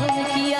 ধমকিয়া দেখো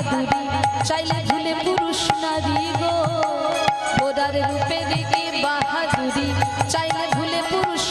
বাহাদুরি চাইলে ভুলে পুরুষ নারী গো। গোদার রূপে দেখে বাহাদুরি চাইলে ভুলে পুরুষ